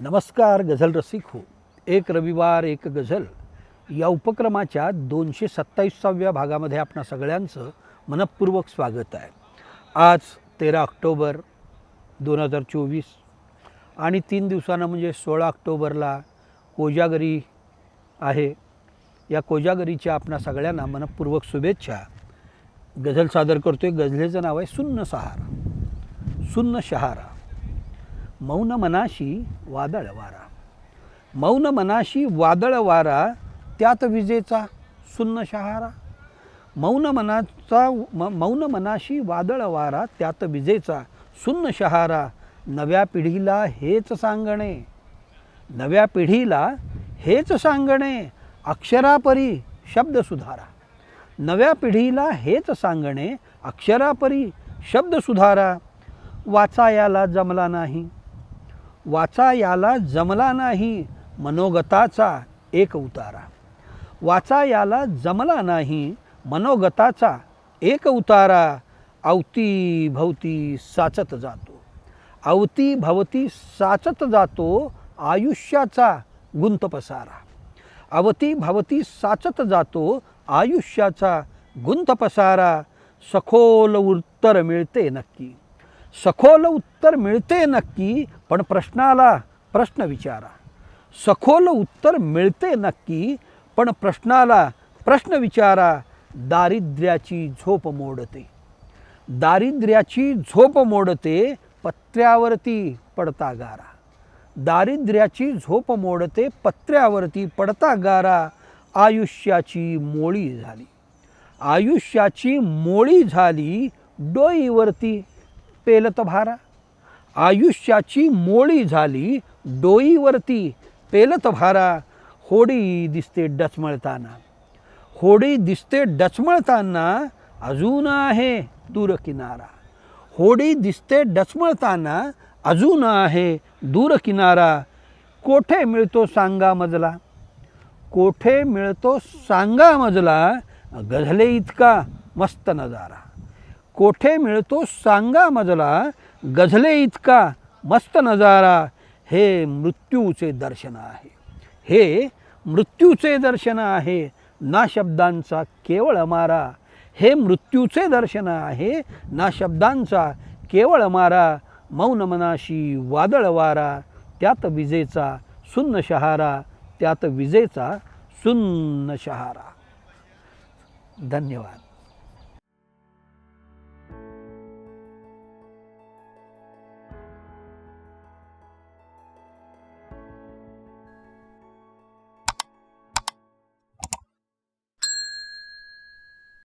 नमस्कार गझल रसिक हो एक रविवार एक गझल. या उपक्रमाच्या दोनशे सत्तावीसाव्या भागामध्ये आपणा सगळ्यांचं मनपूर्वक स्वागत आहे. आज तेरा ऑक्टोबर दोन हजार चोवीस आणि तीन दिवसानं म्हणजे सोळा ऑक्टोबरला कोजागरी आहे. या कोजागरीच्या आपणा सगळ्यांना मनपूर्वक शुभेच्छा. गझल सादर करतोय. गझलेचं नाव आहे सुन्न सहारा. सुन्न शहारा. मौन मनाशी वादळ वारा मौन मनाशी वादळ वारा त्यात विजेचा सुन्न शहारा. मौन मनाचा म मौन मनाशी वादळ वारा त्यात विजेचा सुन्न शहारा नव्या पिढीला हेच सांगणे. नव्या पिढीला हेच सांगणे अक्षरापरी शब्द सुधारा नव्या पिढीला हेच सांगणे अक्षरापरी शब्द सुधारा वाचायाला जमला नाही. वाचा याला जमला नाही मनोगताचा एक उतारा. वाचा याला जमला नाही मनोगताचा एक उतारा. अवती भवती साचत जातो. अवती भवती साचत जातो आयुष्याचा गुंत पसारा अवती भवती साचत जातो आयुष्याचा गुंत पसारा सखोल उत्तर मिळते नक्की. सखोल उत्तर मिळते नक्की पण प्रश्नाला प्रश्न विचारा. सखोल उत्तर मिळते नक्की पण प्रश्नाला प्रश्न विचारा दारिद्र्याची झोप मोडते. दारिद्र्याची झोप मोडते पत्र्यावरती पडता गारा. दारिद्र्याची झोप मोडते पत्र्यावरती पडता गारा आयुष्याची मोळी झाली. आयुष्याची मोळी झाली डोईवरती पेलत भारा. आयुष्याची मोळी झाली डोईवरती पेलत भारा. होडी दिसते डचमळताना. होडी दिसते डचमळताना अजून आहे दूर किनारा होडी दिसते डचमळताना अजून आहे दूर किनारा कोठे मिळतो सांगा मजला? कोठे मिळतो सांगा मजला? गझले इतका मस्त नजारा. कोठे मिळतो सांगा मजला गझले इतका मस्त नजारा हे मृत्यूचे दर्शन आहे. हे मृत्यूचे दर्शन आहे ना शब्दांचा केवळ मारा. हे मृत्यूचे दर्शन आहे ना शब्दांचा केवळ मारा. मौन मनाशी वादळ वारा त्यात विजेचा सुन्न शहारा त्यात विजेचा सुन्न शहारा. धन्यवाद.